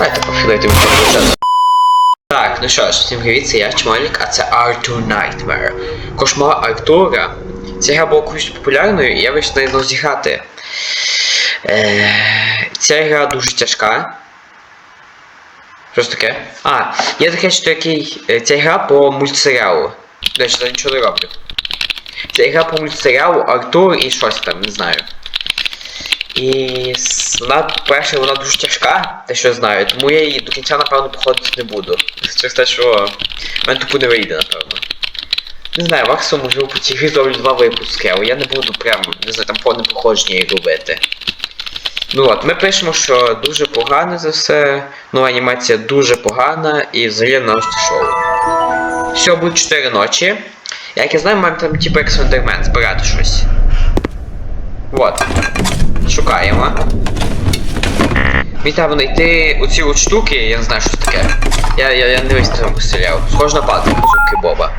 Давайте пофідайте мені Так, ну що ж, всім привіт, це я Чмолік, а це Arthur Nightmare. Кошмар Артура. Ця гра була колись популярною, і я вирішив на неї зіграти. Е, ця гра дуже тяжка. Що ж таке? А, є таке, що такий. е, Ця гра по мультсеріалу. Речі, я нічого не роблю. Це гра по мультсеріалу Артур і щось там, не знаю. І с- вона, дуже тяжка, те, що знаю, тому я її до кінця, напевно, походити не буду. Через те, що в мене тупо не вийде, напевно. Не знаю, максимум можливо по цій грі зроблю два випуски, але я не буду прям, не знаю, там повне походження її робити. Ну от, ми пишемо, що дуже погано за все, ну анімація дуже погана і взагалі наш шоу. Все, буде 4 ночі. Як я знаю, маємо там типу як Слендермен збирати щось. Вот. Шукаємо. Мені треба знайти оці от штуки, я не знаю, що це таке. Я, я, я не там постріляв. Схоже на палки зубки Боба.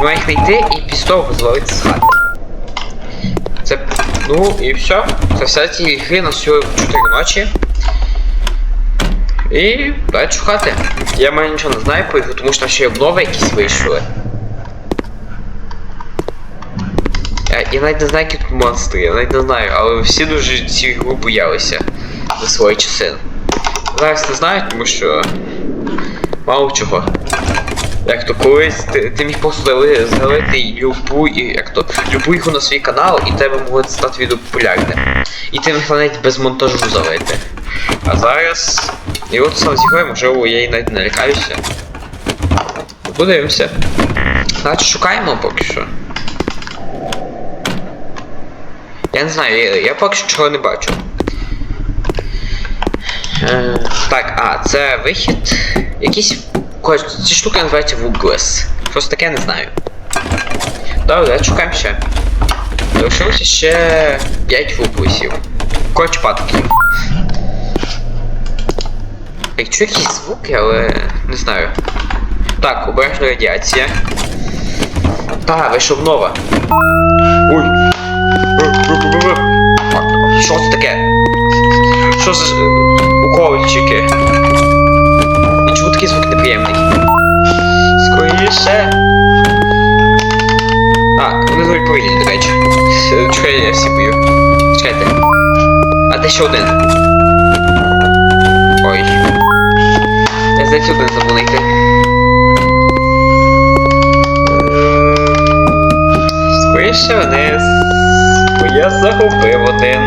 Ми їх знайти і після того звалити з хати. Це. Ну і все. Це вся ці гри на всього 4 ночі. І давайте шукати. Я майже нічого не знаю тому що там ще обнови якісь вийшли. Я, навіть не знаю, які тут монстри, я навіть не знаю, але всі дуже ці ігру боялися за свої часи. Зараз не знаю, тому що. Мало чого. Як то колись ти, ти міг просто залити любу, як то, любу ігру на свій канал, і тебе могло стати відео популярним. І ти міг навіть без монтажу залити. А зараз. І от сам з ігрою, можливо, я її навіть не лякаюся. Подивимося. Значить, шукаємо поки що. Не знаю, я, поки що чого не бачу. Е, так, а, це вихід. Коротше, ці штуки називаються Вуглес. Щось таке не знаю. Добре, шукаємо ще. Залишилося ще 5 вуглесів. Коротше, патків. Я чую якісь звуки, але не знаю. Так, обережна радіація. Так, вийшов нова. Ой. Що це таке? Що за е, укольчики? І чому такий звук неприємний? Скоріше. А, вони доволі повільні, до речі. Е, Чекай, я всі бою. Чекайте. А де ще один? Ой. Я здається один забув знайти. Скоріше вниз. Бо я загубив один.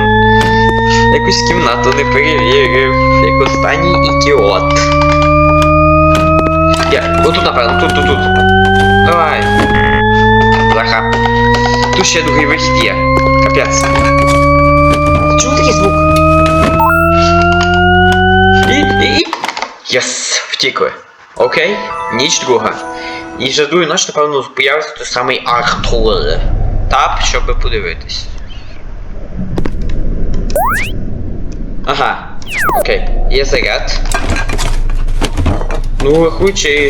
Якусь кімнату не перевірив, як останній ідіот. Я, отут, напевно, тут, тут, тут. Давай. Бляха. Тут ще другий вихід є. Капець. Чому такий звук? І, і, і. Єс, втікли. Окей, ніч друга. І вже другу ніч, напевно, появиться той самий Артур. Тап, щоб подивитись. Ага. Окей. Є заряд. Ну,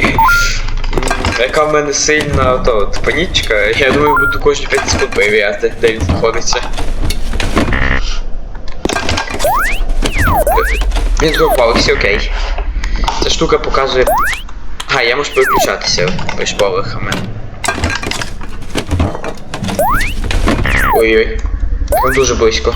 м, яка в мене сильна то, от, панічка, я думаю, буду кожні 5 секунд перевіряти, де він знаходиться. Він згрупувався, окей. Ця штука показує. А, я можу переключатися між поверхами. Ой-ой. Дуже близько.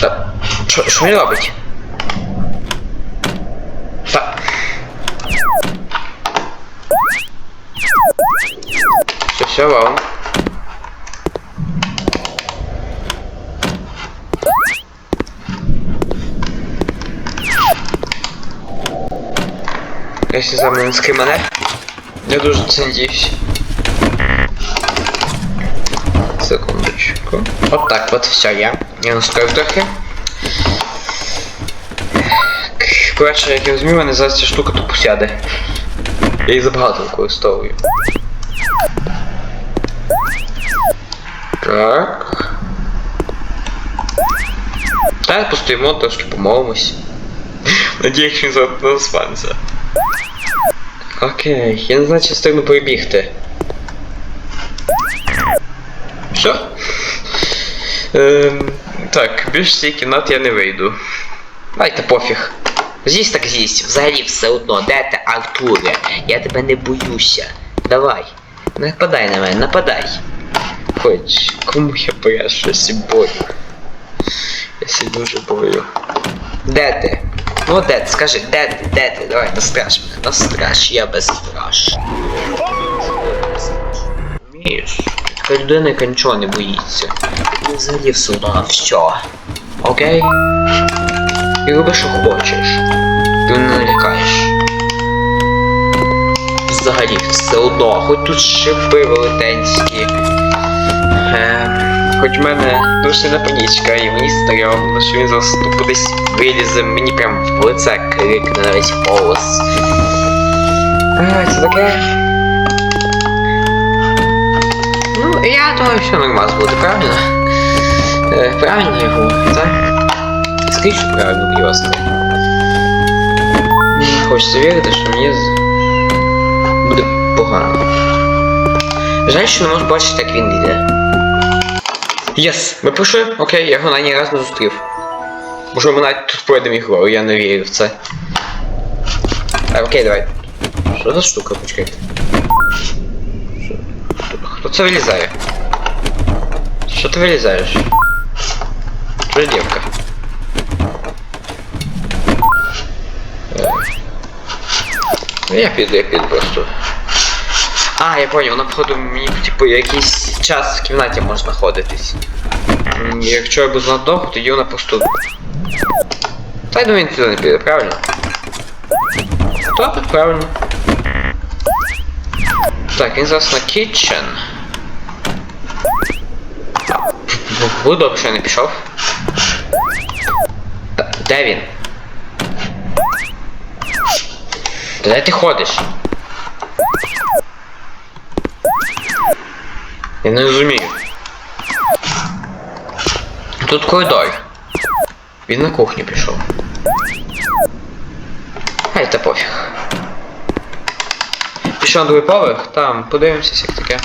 Та, Що, що він робить? Та. Все, все, вау. Якщо за мене не мене, я дуже це надіюсь. Секундочку. От так от все я. Я настроїв трохи. Коротше, як я розумію, мене зараз ця штука тупо сяде. Я її забагато використовую. Так. Так, постоїмо, трошки помолимось. Надіюсь, він зараз не заспаниться. Окей, я не знаю, чи встигну перебігти. Все. Ем, так, більш з цієї кімнати я не вийду. Дайте пофіг. З'їсть так з'їсть. Взагалі все одно. Де ти, Артуре? Я тебе не боюся. Давай. Нападай на мене, нападай. Хоч, кому я боюсь бою? Я сі дуже бою. Де ти? Ну де ти? Скажи, де ти? Де ти? Давай, настраш мене, настраш, я безстраш. Вмієш? Така людина, яка нічого не боїться. Ти взагалі все одно все. Окей? І роби, що хочеш. Ти не лякаєш. Взагалі, все одно, хоч тут шипи велетенські. Хоч в мене дуже сильна панічка, і мені стрьомно, що він зараз тупо десь вилізе, мені прям в лице крикне на весь голос. Е, це таке. Ну, я думаю, все нормально буде, правильно? Е, правильно я так? Скажи, що правильно, будь ласка. Хочеться вірити, що мені буде погано. Жаль, що не можу бачити, як він йде. Єс, ми пройшли, окей, я його ні разу не зустрів. Може ми навіть тут пройдемо ігру, я не вірю в це. А, окей, давай. Що за штука, почекайте? Хто це вилізає? Що ти вилізаєш? Що дівка? Е. Я піду, я піду просто. А, я понял, вона походу мені типу якийсь час в кімнаті може знаходитись. Якщо я буду занадто довго, тоді вона просто. Та й думаю, він туди не піде, правильно? Так, правильно. Так, він зараз на добре, що я не пішов. Та, Де він? Та Де ти ходиш? Я не розумію. Тут коридор. Він на кухню пішов. Хай та пофіг. Пішов на другий поверх, там подивимося, як таке.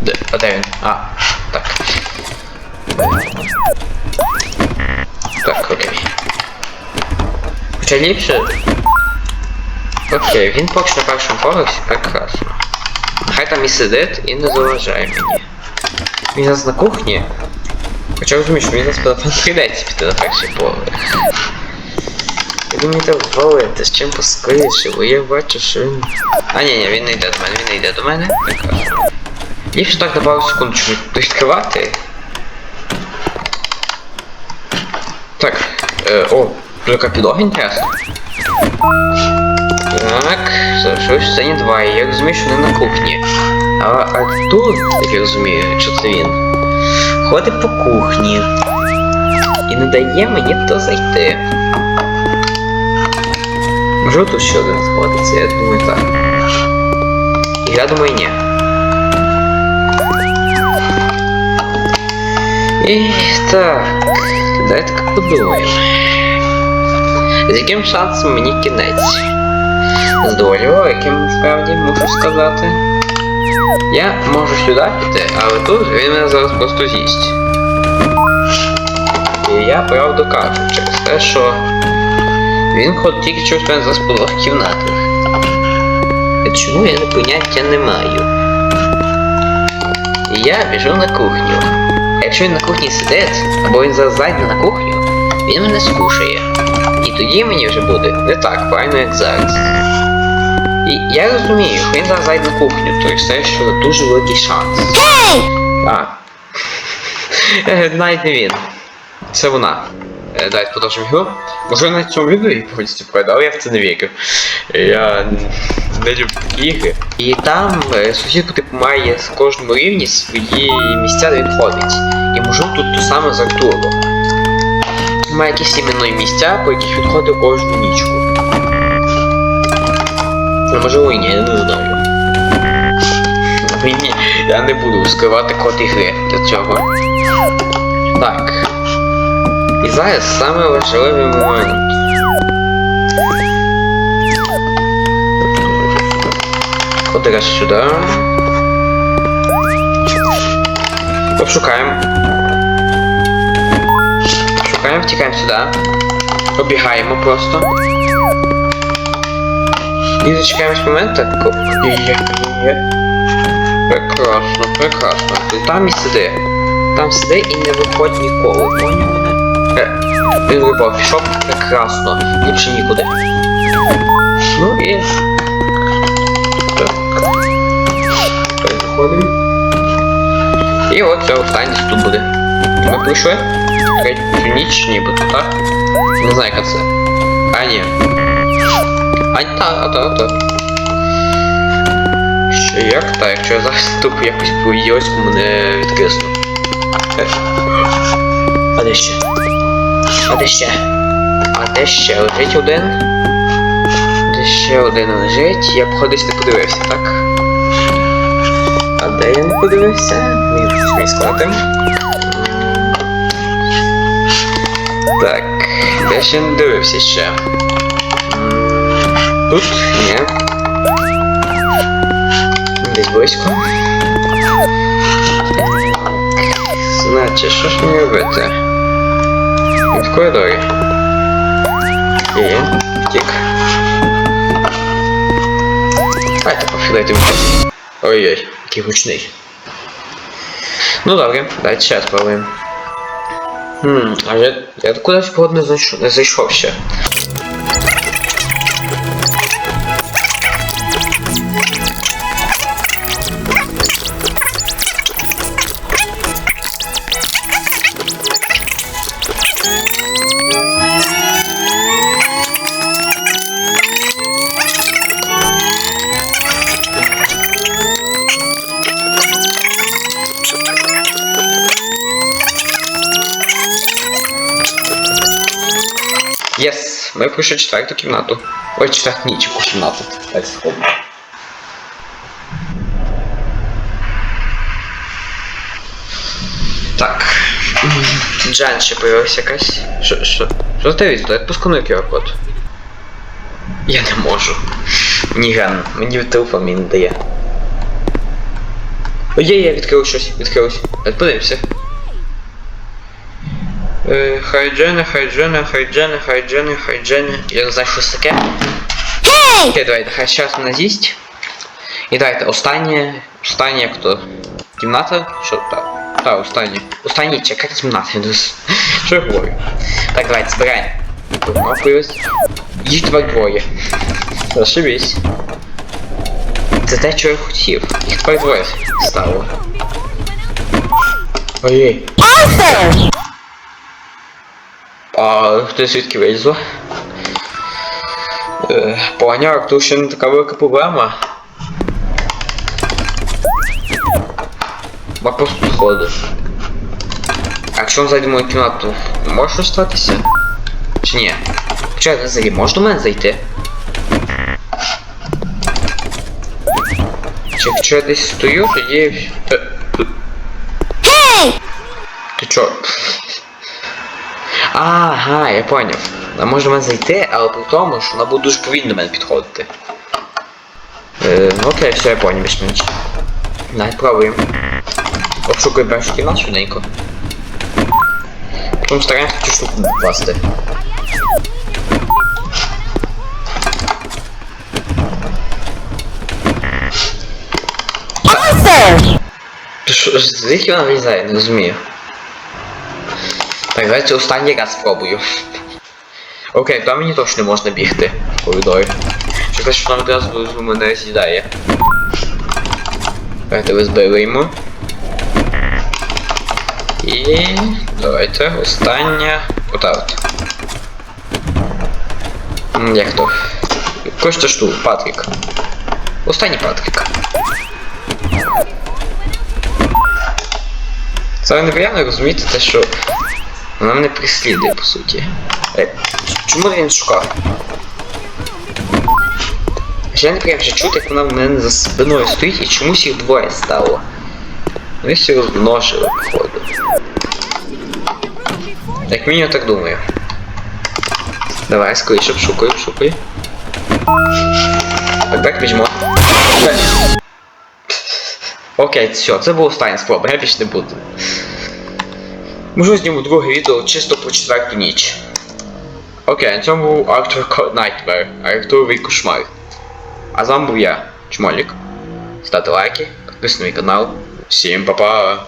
Де? А де він? А, так. Так, окей. Хоча ліпше. Окей, він поки на першому поверсі, прекрасно. Хай там і сидить і не заважає мені. Він зараз на кухні. Хоча розумію, що він зараз телефон прийдеться піти на перший поверх. Я думаю, так звалити, з чим поскоріше, бо я бачу, що він. А ні, ні, він не йде до мене, він не йде до мене. Ліпше так на пару секунд щоб відкривати. Так, е, о, тут яка підлога інтересна. Так, залишилось сцені 2, і я розумію, що не на кухні. А Артур, як я розумію, що це він, ходить по кухні і не дає мені туди зайти. Може тут ще один знаходиться, я думаю так. Я думаю ні. І так, давайте подумаємо. З яким шансом мені кінець? Доволі великим, насправді, мушу сказати. Я можу сюди піти, але тут він мене зараз просто з'їсть. І я правду кажу через те, що він ходить тільки через мене зараз двох кімнатах. І чому я поняття не маю? І я біжу на кухню. А якщо він на кухні сидить, або він зараз зайде на кухню, він мене скушає. І тоді мені вже буде не так правильно, як зараз. І я розумію, він зараз зайде на кухню, тобто це що дуже великий шанс. А. Е, Навіть не він. Це вона. Е, Давайте продовжимо гру. Може на цьому відео і повністю пройду, але я в це не вірю. Я не люблю такі ігри. І там е, сусід типу має з кожному рівні свої місця, де він ходить. І можливо тут то саме з Артуром. Має якісь іменно місця, по яких він ходить кожну нічку. Ну, можливо і ні, я не знаю. Ну, Ні, я не буду скривати код ігри для цього. Так. І зараз саме важливий момент. Раз сюди. Обшукаємо. Шукаємо, втікаємо сюди. Обігаємо просто. І зачекаємось момент, так. Прекрасно, прекрасно. Ти там і сиди. Там сиди і не виходь ніколи. Поняв? Е, він випав, пішов прекрасно. Ліпше нікуди. Ну і. Так. Переходимо. І от це останнє тут буде. Ми прийшли? Ніч нібито, так? Не знаю, яка це. А, ні. А, та, та, та. Ще як? Так, якщо я зараз тупо якось по мене відкисну. Е. А де ще? А де ще? А де ще? Лежить один? Де ще один лежить? Я б ходись не подивився, так? А де я не подивився? Щось мені. Так, я ще не дивився ще. Тут? Ні. Десь близько. Значить, що ж мені робити? Він в коридорі. Є, втік. Дайте пофідайте мені. Ой-ой, який гучний. Ну добре, давайте ще спробуємо. Хм, а я, я кудись погодно не зайшов. Ми пройшли четверту кімнату. Ой, четверту ніч у кімнату. Так сходно. Так. Джан ще появилася якась. Що, що? Що ти від? Відпусканий QR-код. Я не можу. Мені ген, мені телефон мені не дає. Ой, є, я відкрив щось, відкрилось. Подивимося. Е, Хайджени, хайджени, хайджени, хайджени, хайджени. Я не знаю, що це таке. Окей, давайте, хай зараз мене з'їсть. І давайте, останнє, останнє як то. Кімната? Що так? Так, останнє. Останнє, чекайте кімната. я не з- Що я говорю? Так, давайте, збираємо. Помапуюсь. Їх тепер двоє. Зашибись. Це те, що я хотів. Їх тепер двоє стало. Ой-ой. А хто звідки вилізло? Е, Поняв, тут ще не така велика проблема. Ми просто підходиш. А якщо ми зайдемо в кімнату, можеш остатися? Чи ні? Не зайду, можеш до мене зайти? Чи якщо я десь стою, тоді... Ти чо? Ага, я поняв. Вона може до мене зайти, але при тому, що вона буде дуже повільно до мене підходити. Е, ну окей, все, я поняв, більш-менш. Навіть пробуємо. Обшукуємо першу кімнату швиденько. Потім стараємося цю штуку класти. Ти що, звідки вона вилізає? Не розумію. Так, давайте останній раз спробую. Окей, там мені точно можна бігти коридорі. Що що нам одразу мене з'їдає. Давайте розберемо. І давайте остання. Ота от. Як то? Кошта штук, Патрік. Останній Патрік. Це неприємно розуміти те, що вона мене преслідує, по суті. Е, чому він шукав? Ще неприємно вже чути, як вона в мене за спиною стоїть і чомусь їх двоє стало. Вони всі розмножили, походу. Як мінімум так думаю. Давай, скоріше шукай. Так, так, візьмо. Окей, все, це була остання спроба, я більше не буду. Можу зніму друге відео чисто по четверту ніч. Окей, на цьому був Arthur Code Nightmare, Артуровий кошмар. А з вами був я, Чмолік. Ставте лайки, підписуйтесь на мій канал. Всім па-па!